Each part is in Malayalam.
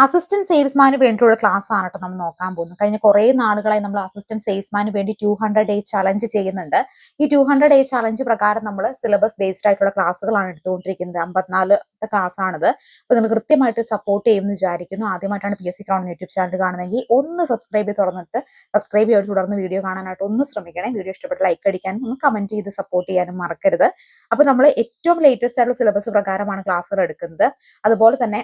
അസിസ്റ്റന്റ് സെയിൽസ്മാന് വേണ്ടിയുള്ള ക്ലാസ് ആണ് കേട്ടോ നമ്മൾ നോക്കാൻ പോകുന്നത്. കഴിഞ്ഞ കുറേ നാളുകളായി നമ്മൾ അസിസ്റ്റന്റ് സെയിൽസ്മാന് വേണ്ടി ടു ഹൺഡ്രഡ് ഡേ ചലഞ്ച് ചെയ്യുന്നുണ്ട്. ഈ ടു ഹൺഡ്രഡ് ഡേ ചലഞ്ച് പ്രകാരം നമ്മൾ സിലബസ് ബേസ്ഡ് ആയിട്ടുള്ള ക്ലാസ്സുകളാണ് എടുത്തുകൊണ്ടിരിക്കുന്നത്. അമ്പത്തിനാലത്തെ ക്ലാസ് ആണിത്. അപ്പോൾ നിങ്ങൾ കൃത്യമായിട്ട് സപ്പോർട്ട് ചെയ്യുമെന്ന് വിചാരിക്കുന്നു. ആദ്യമായിട്ടാണ് പി എസ് സി ക്രൗണ്ട് യൂട്യൂബ് ചാനൽ കാണുന്നതെങ്കിൽ ഒന്ന് സബ്സ്ക്രൈബ് ചെയ്ത് തുറന്നിട്ട് സബ്സ്ക്രൈബ് ചെയ്ത് തുടർന്ന് വീഡിയോ കാണാനായിട്ട് ഒന്ന് ശ്രമിക്കണം. വീഡിയോ ഇഷ്ടപ്പെട്ട് ലൈക്ക് അടിക്കാനും ഒന്ന് കമന്റ് ചെയ്ത് സപ്പോർട്ട് ചെയ്യാനും മറക്കരുത്. അപ്പൊ നമ്മൾ ഏറ്റവും ലേറ്റസ്റ്റ് ആയിട്ടുള്ള സിലബസ് പ്രകാരമാണ് ക്ലാസ്സുകൾ എടുക്കുന്നത്. അതുപോലെ തന്നെ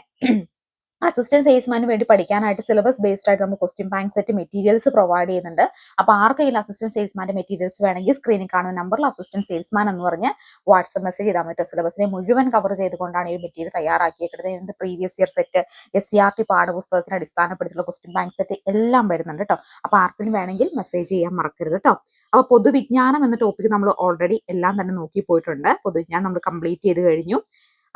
അസിസ്റ്റന്റ് സെയിൽസ്മാന് വേണ്ടി പഠിക്കാനായിട്ട് സിലബസ് ബേസ്ഡ് ആയിട്ട് നമ്മൾ question bank set materials provide ചെയ്യുന്നുണ്ട്. അപ്പൊ ആർക്കെങ്കിലും അസിസ്റ്റന്റ് സെയിൽസ്മാന്റെ മെറ്റീരിയൽസ് വേണമെങ്കിൽ സ്ക്രീനിൽ കാണുന്ന നമ്പറിൽ അസിസ്റ്റന്റ് സെയിൽസ്മാൻ എന്ന് പറഞ്ഞ് വാട്സ്ആപ്പ് മെസ്സേജ് ചെയ്താൽ പറ്റും സിലബസിനെ മുഴുവൻ കവർ ചെയ്തുകൊണ്ടാണ് ഈ മെറ്റീരിയൽ തയ്യാറാക്കിയേക്കുന്നത്. ഇതിന്റെ previous year set S C R T പാഠപുസ്തകത്തിന് അടിസ്ഥാനപ്പെടുത്തിയുള്ള ക്വസ്റ്റ്യൻ ബാങ്ക് സെറ്റ് എല്ലാം വരുന്നുണ്ട് കേട്ടോ. അപ്പൊ ആർക്കെങ്കിലും വേണമെങ്കിൽ മെസ്സേജ് ചെയ്യാൻ മറക്കരുത് കേട്ടോ. അപ്പൊ പൊതുവിജ്ഞാനം എന്ന ടോപ്പിക് നമ്മൾ ഓൾറെഡി എല്ലാം തന്നെ നോക്കി പോയിട്ടുണ്ട് പൊതുവിജ്ഞാനം നമ്മൾ കംപ്ലീറ്റ് ചെയ്ത് കഴിഞ്ഞു.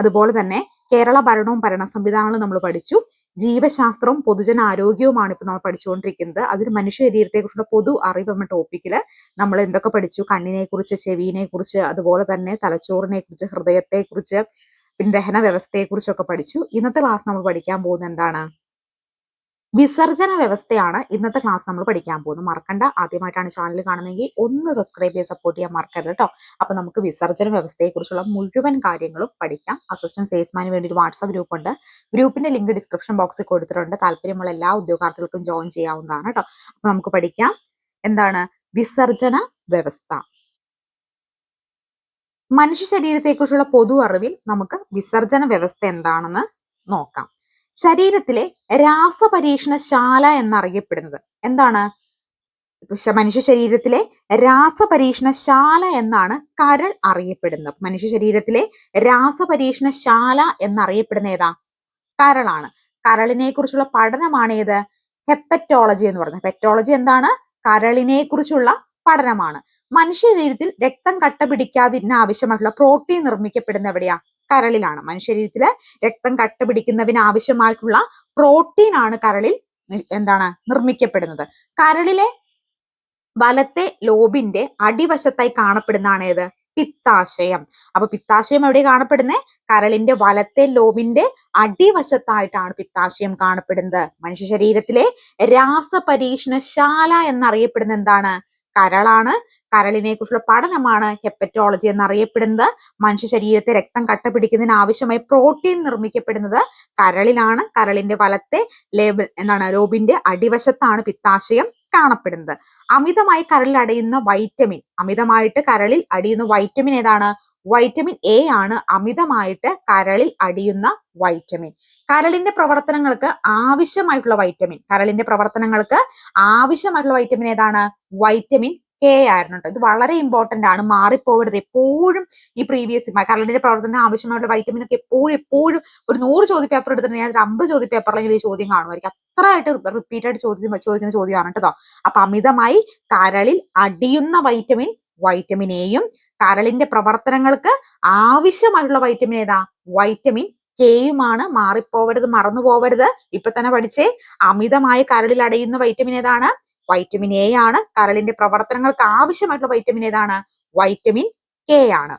അതുപോലെ തന്നെ കേരള ഭരണവും ഭരണ സംവിധാനങ്ങളും നമ്മൾ പഠിച്ചു. ജീവശാസ്ത്രവും പൊതുജനാരോഗ്യവുമാണ് ഇപ്പൊ നമ്മൾ പഠിച്ചുകൊണ്ടിരിക്കുന്നത്. അതിൽ മനുഷ്യ ശരീരത്തെ കുറിച്ചുള്ള പൊതു അറിവ് എന്ന ടോപ്പിക്കിൽ നമ്മൾ എന്തൊക്കെ പഠിച്ചു? കണ്ണിനെ കുറിച്ച് ചെവിനെ കുറിച്ച് അതുപോലെ തന്നെ തലച്ചോറിനെ കുറിച്ച് ഹൃദയത്തെ കുറിച്ച് പിന്നെ ദഹന വ്യവസ്ഥയെ കുറിച്ചൊക്കെ പഠിച്ചു. ഇന്നത്തെ ക്ലാസ് നമ്മൾ പഠിക്കാൻ പോകുന്നത് എന്താണ്? വിസർജന വ്യവസ്ഥയാണ് ഇന്നത്തെ ക്ലാസ് നമ്മൾ പഠിക്കാൻ പോകുന്നത്. മറക്കണ്ട. ആദ്യമായിട്ടാണ് ചാനൽ കാണുന്നതെങ്കിൽ ഒന്ന് സബ്സ്ക്രൈബ് ചെയ്ത് സപ്പോർട്ട് ചെയ്യാൻ മറക്കരുത് കേട്ടോ. അപ്പൊ നമുക്ക് വിസർജന വ്യവസ്ഥയെ കുറിച്ചുള്ള മുഴുവൻ കാര്യങ്ങളും പഠിക്കാം. അസിസ്റ്റന്റ് സെയിൽസ്മാന് വേണ്ടി ഒരു വാട്സ്ആപ്പ് ഗ്രൂപ്പ് ഉണ്ട്. ഗ്രൂപ്പിന്റെ ലിങ്ക് ഡിസ്ക്രിപ്ഷൻ ബോക്സിൽ കൊടുത്തിട്ടുണ്ട്. താല്പര്യമുള്ള എല്ലാ ഉദ്യോഗാർത്ഥികൾക്കും ജോയിൻ ചെയ്യാവുന്നതാണ് കേട്ടോ. അപ്പൊ നമുക്ക് പഠിക്കാം. എന്താണ്? വിസർജന വ്യവസ്ഥ. മനുഷ്യ ശരീരത്തെക്കുറിച്ചുള്ള പൊതു അറിവിൽ നമുക്ക് വിസർജന വ്യവസ്ഥ എന്താണെന്ന് നോക്കാം. ശരീരത്തിലെ രാസപരീക്ഷണശാല എന്നറിയപ്പെടുന്നത്. എന്താണ്? മനുഷ്യ ശരീരത്തിലെ രാസപരീക്ഷണശാല എന്നാണ് കരൾ അറിയപ്പെടുന്നത്. മനുഷ്യ ശരീരത്തിലെ രാസപരീക്ഷണശാല എന്നറിയപ്പെടുന്ന ഏതാ? കരളാണ്. കരളിനെ കുറിച്ചുള്ള പഠനമാണ് ഏത്? ഹെപ്പറ്റോളജി എന്ന് പറയുന്നത്. ഹെപ്പറ്റോളജി എന്താണ്? കരളിനെ കുറിച്ചുള്ള പഠനമാണ്. മനുഷ്യ ശരീരത്തിൽ രക്തം കട്ട പിടിക്കാതിരുന്ന ആവശ്യമായിട്ടുള്ള പ്രോട്ടീൻ നിർമ്മിക്കപ്പെടുന്ന എവിടെയാ? കരളിലാണ്. മനുഷ്യരീരത്തിൽ രക്തം കട്ട പിടിക്കുന്നതിന് ആവശ്യമായിട്ടുള്ള പ്രോട്ടീൻ ആണ് കരളിൽ എന്താണ് നിർമ്മിക്കപ്പെടുന്നത്. കരളിലെ വലത്തെ ലോബിന്റെ അടിവശത്തായി കാണപ്പെടുന്നതാണ് ഏത്? പിത്താശയം. അപ്പൊ പിത്താശയം എവിടെ കാണപ്പെടുന്നത് കരളിന്റെ വലത്തെ ലോബിന്റെ അടിവശത്തായിട്ടാണ് പിത്താശയം കാണപ്പെടുന്നത്. മനുഷ്യ ശരീരത്തിലെ രാസപരീക്ഷണശാല എന്നറിയപ്പെടുന്ന എന്താണ്? കരളാണ്. കരളിനെ കുറിച്ചുള്ള പഠനമാണ് ഹെപ്പറ്റോളജി എന്നറിയപ്പെടുന്നത്. മനുഷ്യ ശരീരത്തെ രക്തം കട്ട പിടിക്കുന്നതിന് ആവശ്യമായ പ്രോട്ടീൻ നിർമ്മിക്കപ്പെടുന്നത് കരളിലാണ്. കരളിന്റെ വലത്തെ ലേബൽ എന്താണ് ലോബിന്റെ അടിവശത്താണ് പിത്താശയം കാണപ്പെടുന്നത്. അമിതമായി കരളിൽ അടയുന്ന വൈറ്റമിൻ അമിതമായിട്ട് കരളിൽ അടിയുന്ന വൈറ്റമിൻ ഏതാണ്? വൈറ്റമിൻ എ ആണ്. അമിതമായിട്ട് കരളിൽ അടിയുന്ന വൈറ്റമിൻ. കരളിന്റെ പ്രവർത്തനങ്ങൾക്ക് ആവശ്യമായിട്ടുള്ള വൈറ്റമിൻ. കരളിന്റെ പ്രവർത്തനങ്ങൾക്ക് ആവശ്യമായിട്ടുള്ള വൈറ്റമിൻ ഏതാണ്? വൈറ്റമിൻ കെ ആയിരുന്നു ഇത് വളരെ ഇമ്പോർട്ടന്റ് ആണ്. മാറിപ്പോകരുത് എപ്പോഴും ഈ പ്രീവിയസ് കരളിന്റെ പ്രവർത്തനം ആവശ്യമായിട്ടുള്ള വൈറ്റമിൻ ഒക്കെ എപ്പോഴും എപ്പോഴും ഒരു നൂറ് ചോദ്യ പേപ്പർ എടുത്തിട്ടുണ്ടെങ്കിൽ അതിൽ അമ്പത് ചോദ്യ അല്ലെങ്കിൽ ഈ ചോദ്യം കാണുമായിരിക്കും. അത്രയായിട്ട് റിപ്പീറ്റഡ് ചോദ്യം ചോദിക്കുന്ന ചോദ്യമാണ് കേട്ടോ അപ്പൊ അമിതമായി കരളിൽ അടിയുന്ന വൈറ്റമിൻ വൈറ്റമിൻ എയും കരളിന്റെ പ്രവർത്തനങ്ങൾക്ക് ആവശ്യമായിട്ടുള്ള വൈറ്റമിൻ ഏതാ? വൈറ്റമിൻ കെയുമാണ് മാറിപ്പോവരുത് മറന്നു പോവരുത് ഇപ്പൊ തന്നെ പഠിച്ചേ. അമിതമായി കരളിൽ അടയുന്ന വൈറ്റമിൻ ഏതാണ്? വൈറ്റമിൻ എ ആണ്. കരളിന്റെ പ്രവർത്തനങ്ങൾക്ക് ആവശ്യമായിട്ടുള്ള വൈറ്റമിൻ ഏതാണ്? വൈറ്റമിൻ കെ ആണ്.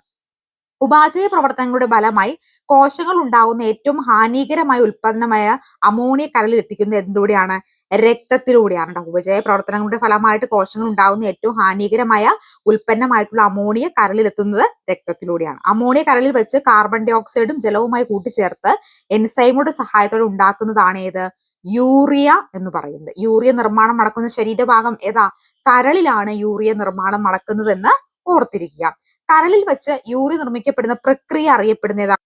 ഉപാചയ പ്രവർത്തനങ്ങളുടെ ഫലമായി കോശങ്ങൾ ഉണ്ടാകുന്ന ഏറ്റവും ഹാനികരമായ ഉൽപ്പന്നമായ അമോണിയ കരളിൽ എത്തിക്കുന്നത് എന്തിലൂടെയാണ് രക്തത്തിലൂടെയാണ് കേട്ടോ ഉപജയ പ്രവർത്തനങ്ങളുടെ ഫലമായിട്ട് കോശങ്ങൾ ഉണ്ടാകുന്ന ഏറ്റവും ഹാനികരമായ ഉൽപ്പന്നമായിട്ടുള്ള അമോണിയ കരളിൽ എത്തുന്നത് രക്തത്തിലൂടെയാണ്. അമോണിയ കരളിൽ വെച്ച് കാർബൺ ഡൈ ഓക്സൈഡും ജലവുമായി കൂട്ടിച്ചേർത്ത് എൻസൈമുടെ സഹായത്തോടെ ഉണ്ടാക്കുന്നതാണ് ഏത്? യൂറിയ എന്ന് പറയുന്നത്. യൂറിയ നിർമ്മാണം നടക്കുന്ന ശരീരഭാഗം ഏതാ? കരളിലാണ് യൂറിയ നിർമ്മാണം നടക്കുന്നതെന്ന് ഓർത്തിരിക്കുക. കരളിൽ വെച്ച് യൂറിയ നിർമ്മിക്കപ്പെടുന്ന പ്രക്രിയ അറിയപ്പെടുന്ന ഏതാ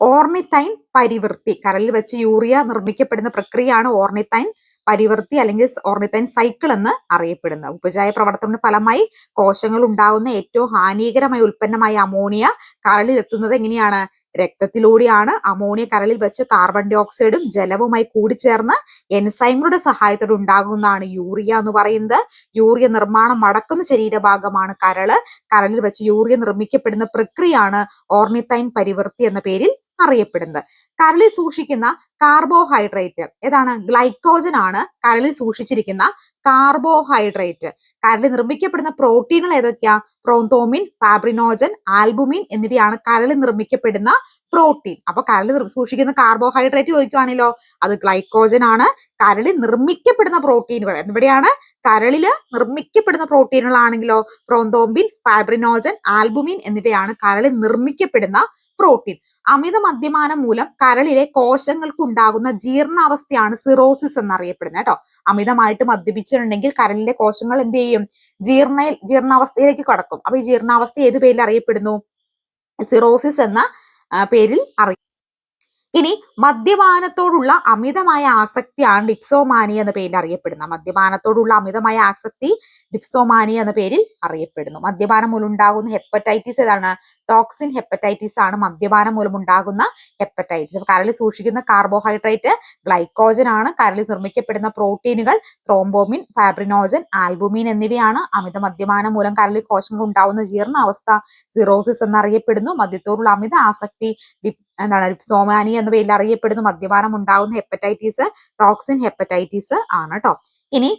ഓർണിത്തൈൻ പരിവൃത്തി. കരളിൽ വെച്ച് യൂറിയ നിർമ്മിക്കപ്പെടുന്ന പ്രക്രിയയാണ് ഓർണിത്തൈൻ പരിവർത്തി അല്ലെങ്കിൽ ഓർണിത്തൈൻ സൈക്കിൾ എന്ന് അറിയപ്പെടുന്നത്. ഉപചായ പ്രവർത്തനത്തിന്റെ ഫലമായി കോശങ്ങൾ ഉണ്ടാകുന്ന ഏറ്റവും ഹാനികരമായ ഉൽപ്പന്നമായ അമോണിയ കരളിൽ എത്തുന്നത് എങ്ങനെയാണ്? രക്തത്തിലൂടെയാണ് അമോണിയ കരളിൽ വെച്ച് കാർബൺ ഡൈ ഓക്സൈഡും ജലവുമായി കൂടിച്ചേർന്ന് എൻസൈമുകളുടെ സഹായത്തോടെ ഉണ്ടാകുന്നതാണ് യൂറിയ എന്ന് പറയുന്നത്. യൂറിയ നിർമ്മാണം നടക്കുന്ന ശരീരഭാഗമാണ് കരൾ കരളിൽ വെച്ച് യൂറിയ നിർമ്മിക്കപ്പെടുന്ന പ്രക്രിയയാണ് ഓർണിത്തൈൻ പരിവൃത്തി എന്ന പേരിൽ അറിയപ്പെടുന്നത്. കരളിൽ സൂക്ഷിക്കുന്ന കാർബോഹൈഡ്രേറ്റ് ഏതാണ്? ഗ്ലൈക്കോജൻ ആണ് കരളിൽ സൂക്ഷിച്ചിരിക്കുന്ന കാർബോഹൈഡ്രേറ്റ് കരളിൽ നിർമ്മിക്കപ്പെടുന്ന പ്രോട്ടീനുകൾ ഏതൊക്കെയാ? പ്രോന്തോമിൻ ഫാബ്രിനോജൻ ആൽബുമിൻ എന്നിവയാണ് കരളിൽ നിർമ്മിക്കപ്പെടുന്ന പ്രോട്ടീൻ. അപ്പൊ കരളിൽ സൂക്ഷിക്കുന്ന കാർബോഹൈഡ്രേറ്റ് ചോദിക്കുവാണല്ലോ അത് ഗ്ലൈക്കോജൻ ആണ്. കരളിൽ നിർമ്മിക്കപ്പെടുന്ന പ്രോട്ടീനുകൾ എവിടെയാണ് കരളിൽ നിർമ്മിക്കപ്പെടുന്ന പ്രോട്ടീനുകളാണെങ്കിലോ? പ്രോന്തോമ്പിൻ ഫാബ്രിനോജൻ ആൽബുമിൻ എന്നിവയാണ് കരളിൽ നിർമ്മിക്കപ്പെടുന്ന പ്രോട്ടീൻ. അമിത മദ്യപാനം മൂലം കരളിലെ കോശങ്ങൾക്ക് ഉണ്ടാകുന്ന ജീർണാവസ്ഥയാണ് സിറോസിസ് എന്നറിയപ്പെടുന്നത് കേട്ടോ. അമിതമായിട്ട് മദ്യപിച്ചിട്ടുണ്ടെങ്കിൽ കരളിലെ കോശങ്ങൾ എന്ത് ചെയ്യും? ജീർണ ജീർണാവസ്ഥയിലേക്ക് കടക്കും. അപ്പൊ ഈ ജീർണാവസ്ഥ ഏത് പേരിൽ അറിയപ്പെടുന്നു? സിറോസിസ് എന്ന പേരിൽ അറിയ ഇനി മദ്യപാനത്തോടുള്ള അമിതമായ ആസക്തിയാണ് ഡിപ്സോമാനി എന്ന പേരിൽ അറിയപ്പെടുന്നത്. മദ്യപാനത്തോടുള്ള അമിതമായ ആസക്തി ഡിപ്സോമാനി എന്ന പേരിൽ അറിയപ്പെടുന്നു. മദ്യപാനം മൂലം ഉണ്ടാകുന്ന ഹെപ്പറ്റൈറ്റിസ് ഏതാണ്? ടോക്സിൻ ഹെപ്പറ്റൈറ്റിസ് ആണ് മദ്യപാനം മൂലം ഉണ്ടാകുന്ന ഹെപ്പറ്റൈറ്റിസ് കരളിൽ സൂക്ഷിക്കുന്ന കാർബോഹൈഡ്രേറ്റ് ഗ്ലൈക്കോജൻ ആണ്. കരളിൽ നിർമ്മിക്കപ്പെടുന്ന പ്രോട്ടീനുകൾ ത്രോംബോമിൻ ഫാബ്രിനോജൻ ആൽബുമിൻ എന്നിവയാണ്. അമിത മദ്യപാനം മൂലം കരളിൽ കോശങ്ങൾ ഉണ്ടാവുന്ന ജീർണാവസ്ഥ സിറോസിസ് എന്നറിയപ്പെടുന്നു. മദ്യത്തോടുള്ള അമിത ആസക്തി എന്താണ് സോമാനി പേരിൽ അറിയപ്പെടുന്ന മദ്യപാനം ഉണ്ടാകുന്ന ഹെപ്പറ്റൈറ്റിസ് ടോക്സിൻ ഹെപ്പറ്റൈറ്റിസ് ആണ് കേട്ടോ ഇനി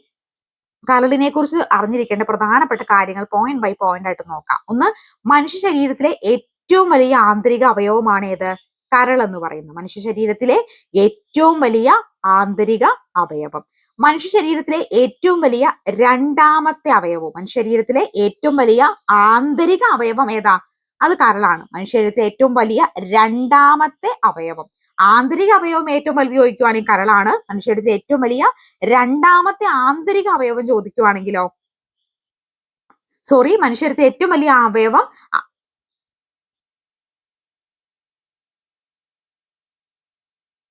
കരളിനെ കുറിച്ച് അറിഞ്ഞിരിക്കേണ്ട പ്രധാനപ്പെട്ട കാര്യങ്ങൾ പോയിന്റ് ബൈ പോയിന്റ് ആയിട്ട് നോക്കാം. ഒന്ന് മനുഷ്യ ശരീരത്തിലെ ഏറ്റവും വലിയ ആന്തരിക അവയവമാണ് ഏത്? കരൾ എന്ന് പറയുന്നത്. മനുഷ്യ ശരീരത്തിലെ ഏറ്റവും വലിയ ആന്തരിക അവയവം. മനുഷ്യ ശരീരത്തിലെ ഏറ്റവും വലിയ രണ്ടാമത്തെ അവയവം. മനുഷ്യ ശരീരത്തിലെ ഏറ്റവും വലിയ ആന്തരിക അവയവം ഏതാ? അത് കരളാണ്. മനുഷ്യ ശരീരത്തിലെ ഏറ്റവും വലിയ രണ്ടാമത്തെ അവയവം. ആന്തരിക അവയവം ഏറ്റവും വലുത് ചോദിക്കുവാണെങ്കിൽ കരളാണ്. മനുഷ്യരുടെ ഏറ്റവും വലിയ രണ്ടാമത്തെ ആന്തരിക അവയവം ചോദിക്കുവാണെങ്കിലോ? സോറി മനുഷ്യരുടെ ഏറ്റവും വലിയ അവയവം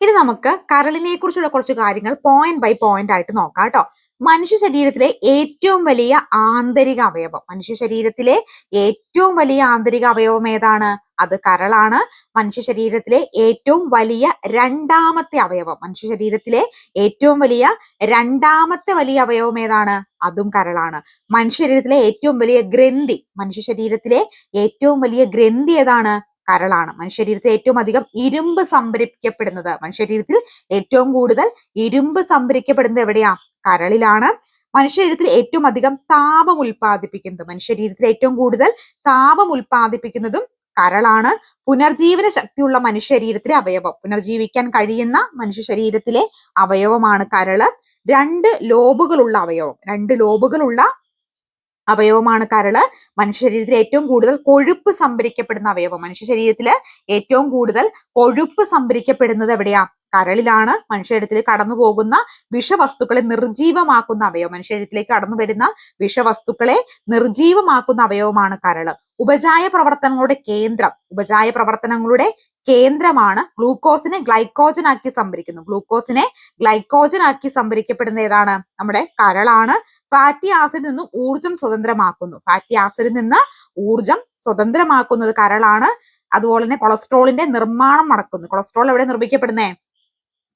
ഇനി നമുക്ക് കരളിനെ കുറിച്ചുള്ള കുറച്ച് കാര്യങ്ങൾ പോയിന്റ് ബൈ പോയിന്റ് ആയിട്ട് നോക്കാം കേട്ടോ. മനുഷ്യ ശരീരത്തിലെ ഏറ്റവും വലിയ ആന്തരിക അവയവം. മനുഷ്യ ശരീരത്തിലെ ഏറ്റവും വലിയ ആന്തരിക അവയവം ഏതാണ്? അത് കരളാണ്. മനുഷ്യ ശരീരത്തിലെ ഏറ്റവും വലിയ രണ്ടാമത്തെ അവയവം. മനുഷ്യ ശരീരത്തിലെ ഏറ്റവും വലിയ രണ്ടാമത്തെ വലിയ അവയവം ഏതാണ്? അതും കരളാണ്. മനുഷ്യ ശരീരത്തിലെ ഏറ്റവും വലിയ ഗ്രന്ഥി മനുഷ്യ ശരീരത്തിലെ ഏറ്റവും വലിയ ഗ്രന്ഥി ഏതാണ്? കരളാണ്. മനുഷ്യ ശരീരത്തിൽ ഏറ്റവും അധികം ഇരുമ്പ് സംഭരിക്കപ്പെടുന്നത്. മനുഷ്യ ശരീരത്തിൽ ഏറ്റവും കൂടുതൽ ഇരുമ്പ് സംഭരിക്കപ്പെടുന്നത് എവിടെയാ? കരളിലാണ്. മനുഷ്യ ശരീരത്തിൽ ഏറ്റവും അധികം താപം ഉൽപ്പാദിപ്പിക്കുന്നത്. മനുഷ്യ ശരീരത്തിൽ ഏറ്റവും കൂടുതൽ താപം ഉൽപ്പാദിപ്പിക്കുന്നതും കരളാണ് പുനർജീവന ശക്തിയുള്ള മനുഷ്യ ശരീരത്തിലെ അവയവം. പുനർജീവിക്കാൻ കഴിയുന്ന മനുഷ്യ ശരീരത്തിലെ അവയവമാണ് കരൾ. രണ്ട് ലോബുകളുള്ള അവയവം. രണ്ട് ലോബുകളുള്ള അവയവമാണ് കരൾ. മനുഷ്യ ശരീരത്തിൽ ഏറ്റവും കൂടുതൽ കൊഴുപ്പ് സംഭരിക്കപ്പെടുന്ന അവയവം. മനുഷ്യ ശരീരത്തിൽ ഏറ്റവും കൂടുതൽ കൊഴുപ്പ് സംഭരിക്കപ്പെടുന്നത് എവിടെയാ? കരളിലാണ് മനുഷ്യരത്തിൽ കടന്നു പോകുന്ന വിഷവസ്തുക്കളെ നിർജീവമാക്കുന്ന അവയവം. മനുഷ്യരത്തിലേക്ക് കടന്നു വരുന്ന വിഷവസ്തുക്കളെ നിർജീവമാക്കുന്ന അവയവമാണ് കരൾ. ഉപജായ പ്രവർത്തനങ്ങളുടെ കേന്ദ്രം ഉപജായ പ്രവർത്തനങ്ങളുടെ കേന്ദ്രമാണ് ഗ്ലൂക്കോസിനെ ഗ്ലൈക്കോജൻ ആക്കി സംഭരിക്കുന്നു. ഗ്ലൂക്കോസിനെ ഗ്ലൈക്കോജൻ ആക്കി സംഭരിക്കപ്പെടുന്ന ഏതാണ്? നമ്മുടെ കരളാണ്. ഫാറ്റി ആസിഡിൽ നിന്ന് ഊർജം സ്വതന്ത്രമാക്കുന്നു. ഫാറ്റി ആസിഡിൽ നിന്ന് ഊർജം സ്വതന്ത്രമാക്കുന്നത് കരളാണ്. അതുപോലെ തന്നെ കൊളസ്ട്രോളിന്റെ നിർമ്മാണം നടക്കുന്നു. കൊളസ്ട്രോൾ എവിടെ നിർമ്മിക്കപ്പെടുന്നേ?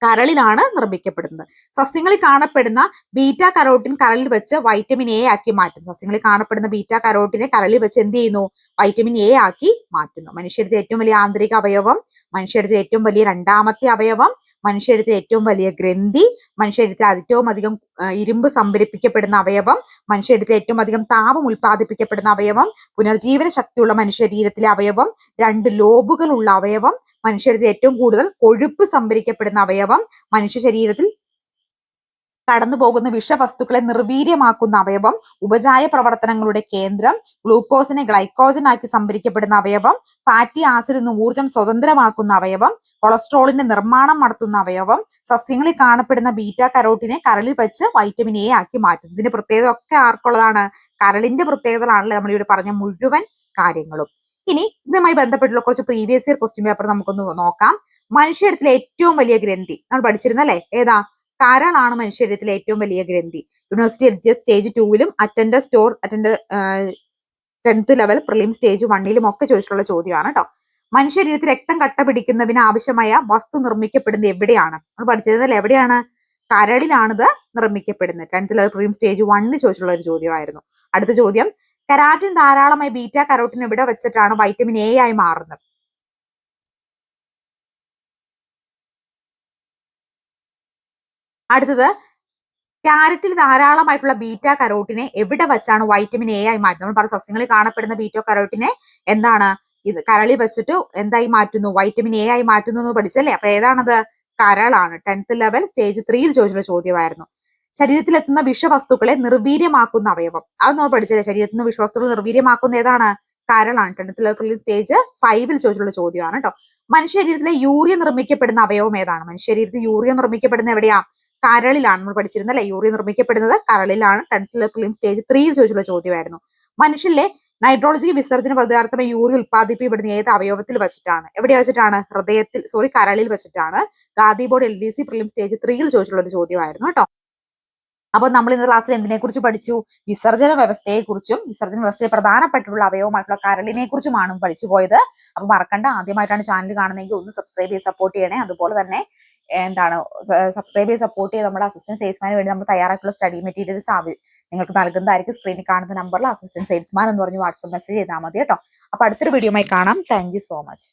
കരളിലാണ് നിർമ്മിക്കപ്പെടുന്നത്. സസ്യങ്ങളിൽ കാണപ്പെടുന്ന ബീറ്റ കരോട്ടിൻ കരളിൽ വെച്ച് വൈറ്റമിൻ എ ആക്കി മാറ്റുന്നു. സസ്യങ്ങളിൽ കാണപ്പെടുന്ന ബീറ്റ കരോട്ടിനെ കരളിൽ വെച്ച് എന്ത് ചെയ്യുന്നു? വൈറ്റമിൻ എ ആക്കി മാറ്റുന്നു. മനുഷ്യരുടെ ഏറ്റവും വലിയ ആന്തരിക അവയവം മനുഷ്യരുടെ ഏറ്റവും വലിയ രണ്ടാമത്തെ അവയവം മനുഷ്യരുടെ ഏറ്റവും വലിയ ഗ്രന്ഥി മനുഷ്യരുടെ ഏറ്റവും അധികം ഇരുമ്പ് സംഭരിപ്പിക്കപ്പെടുന്ന അവയവം മനുഷ്യരുടെ ഏറ്റവും അധികം താപം ഉൽപ്പാദിപ്പിക്കപ്പെടുന്ന അവയവം പുനർജീവന ശക്തിയുള്ള മനുഷ്യരീരത്തിലെ അവയവം രണ്ട് ലോബുകളുള്ള അവയവം മനുഷ്യരിൽ ഏറ്റവും കൂടുതൽ കൊഴുപ്പ് സംഭരിക്കപ്പെടുന്ന അവയവം മനുഷ്യ ശരീരത്തിൽ കടന്നു പോകുന്ന വിഷവസ്തുക്കളെ നിർവീര്യമാക്കുന്ന അവയവം ഉപജായ പ്രവർത്തനങ്ങളുടെ കേന്ദ്രം ഗ്ലൂക്കോസിനെ ഗ്ലൈക്കോജൻ ആക്കി സംഭരിക്കപ്പെടുന്ന അവയവം ഫാറ്റി ആസിഡിൽ നിന്ന് ഊർജം സ്വതന്ത്രമാക്കുന്ന അവയവം കൊളസ്ട്രോളിന്റെ നിർമ്മാണം നടത്തുന്ന അവയവം സസ്യങ്ങളിൽ കാണപ്പെടുന്ന ബീറ്റ കരോട്ടിനെ കരളിൽ വെച്ച് വൈറ്റമിൻ എ ആക്കി മാറ്റും ഇതിന്റെ പ്രത്യേകത ഒക്കെ ആർക്കുള്ളതാണ്? കരളിന്റെ പ്രത്യേകതകളാണല്ലോ നമ്മളിവിടെ പറഞ്ഞ മുഴുവൻ കാര്യങ്ങളും. ഇനി ഇതുമായി ബന്ധപ്പെട്ടുള്ള കുറച്ച് പ്രീവിയസ് ഇയർ ക്വസ്റ്റ്യൻ പേപ്പർ നമുക്കൊന്ന് നോക്കാം. മനുഷ്യരത്തിലെ ഏറ്റവും വലിയ ഗ്രന്ഥി നമ്മൾ പഠിച്ചിരുന്നല്ലേ ഏതാ? കരളാണ് മനുഷ്യരത്തിലെ ഏറ്റവും വലിയ ഗ്രന്ഥി. University L stage ടൂവിലും attender store attender tenth level prelim stage വണ്ണിലും ഒക്കെ ചോദിച്ചിട്ടുള്ള ചോദ്യമാണ് കേട്ടോ മനുഷ്യരീരത്തിൽ രക്തം കട്ട പിടിക്കുന്നതിന് ആവശ്യമായ വസ്തു നിർമ്മിക്കപ്പെടുന്നത് എവിടെയാണ്? നമ്മൾ പഠിച്ചിരുന്നല്ലേ എവിടെയാണ്? കരളിലാണിത് നിർമ്മിക്കപ്പെടുന്നത്. ടെൻത്ത് ലെവൽ പ്രിലിം സ്റ്റേജ് വണ്ണിന് ചോദിച്ചിട്ടുള്ള ഒരു ചോദ്യമായിരുന്നു. അടുത്ത ചോദ്യം കെരാറ്റിൻ ധാരാളമായി ബീറ്റ കരോട്ടിൻ ഇവിടെ വെച്ചിട്ടാണ് വൈറ്റമിൻ എ ആയി മാറുന്നത്? അടുത്തത് ക്യാരറ്റിൽ ധാരാളമായിട്ടുള്ള ബീറ്റ കരോട്ടിനെ എവിടെ വെച്ചാണ് വൈറ്റമിൻ എ ആയി മാറ്റുന്നത്? നമ്മൾ പറഞ്ഞ സസ്യങ്ങളിൽ കാണപ്പെടുന്ന ബീറ്റോ കരോട്ടിനെ എന്താണ്? ഇത് കരളി വെച്ചിട്ട് എന്തായി മാറ്റുന്നു? വൈറ്റമിൻ എ ആയി മാറ്റുന്നു എന്ന് പഠിച്ചല്ലേ അപ്പൊ ഏതാണത്? കരളാണ്. ടെൻത്ത് ലെവൽ സ്റ്റേജ് ത്രീയിൽ ചോദിച്ചുള്ള ചോദ്യമായിരുന്നു. ശരീരത്തിലെത്തുന്ന വിഷവസ്തുക്കളെ നിർവീര്യമാക്കുന്ന അവയവം. അത് നമ്മൾ പഠിച്ചല്ലേ ശരീരത്തിൽ നിന്ന് വിഷവസ്തുക്കൾ നിർവീര്യമാക്കുന്ന ഏതാണ്? കരളാണ്. ടെൻത്ത് ലെവൽ സ്റ്റേജ് ഫൈവിൽ ചോദിച്ചിട്ടുള്ള ചോദ്യമാണ് കേട്ടോ. മനുഷ്യ ശരീരത്തിലെ യൂറിയ നിർമ്മിക്കപ്പെടുന്ന അവയവം ഏതാണ്? മനുഷ്യ ശരീരത്തിൽ യൂറിയ നിർമ്മിക്കപ്പെടുന്ന എവിടെയാ? കരളിലാണ് നമ്മൾ പഠിച്ചിരുന്നത് അല്ലെ? യൂറിയ നിർമ്മിക്കപ്പെടുന്നത് കരളിലാണ്. ടെൻത്ത് പ്രിലിം സ്റ്റേജ് ത്രീയിൽ ചോദിച്ചുള്ള ചോദ്യമായിരുന്നു. മനുഷ്യരിലെ നൈട്രോളജി വിസർജന പദാർത്ഥം യൂറിയ ഉത്പാദിപ്പിക്കപ്പെടുന്ന ഏത് അവയവത്തിൽ വെച്ചിട്ടാണ്? എവിടെ വെച്ചിട്ടാണ്? ഹൃദയത്തിൽ സോറി കരളിൽ വെച്ചിട്ടാണ്. Gandhi board L D C prelim stage ത്രീയിൽ ചോദിച്ചുള്ള ഒരു ചോദ്യമായിരുന്നു കേട്ടോ. അപ്പൊ നമ്മൾ ഇന്ന് ക്ലാസ്സിൽ എന്തിനെ കുറിച്ച് പഠിച്ചു? വിസർജന വ്യവസ്ഥയെ കുറിച്ചും വിസർജന വ്യവസ്ഥയിൽ പ്രധാനപ്പെട്ടുള്ള അവയവമായിട്ടുള്ള കരളിനെ കുറിച്ചുമാണ് പഠിച്ചു പോയത്. അപ്പൊ മറക്കണ്ട. ആദ്യമായിട്ടാണ് ചാനൽ കാണുന്നതെങ്കിൽ ഒന്ന് സബ്സ്ക്രൈബ് ചെയ്ത് സപ്പോർട്ട് ചെയ്യണേ. അതുപോലെ തന്നെ എന്താണ് സബ്സ്ക്രൈബ് ചെയ്ത് സപ്പോർട്ട് ചെയ്ത് നമ്മുടെ അസിസ്റ്റന്റ് സെയിൽസ്മാന് വേണ്ടി നമ്മൾ തയ്യാറായിട്ടുള്ള സ്റ്റഡി മെറ്റീരിയൽസ് നിങ്ങൾക്ക് നൽകുന്നതായിരിക്കും സ്ക്രീനിൽ കാണുന്ന നമ്പറിൽ അസിസ്റ്റന്റ് സെയിൽസ്മാൻ എന്ന് പറഞ്ഞ് വാട്സ്ആപ്പ് മെസ്സേജ് ചെയ്താൽ മതി കേട്ടോ. അപ്പൊ അടുത്തൊരു വീഡിയോയുമായി കാണാം. Thank so much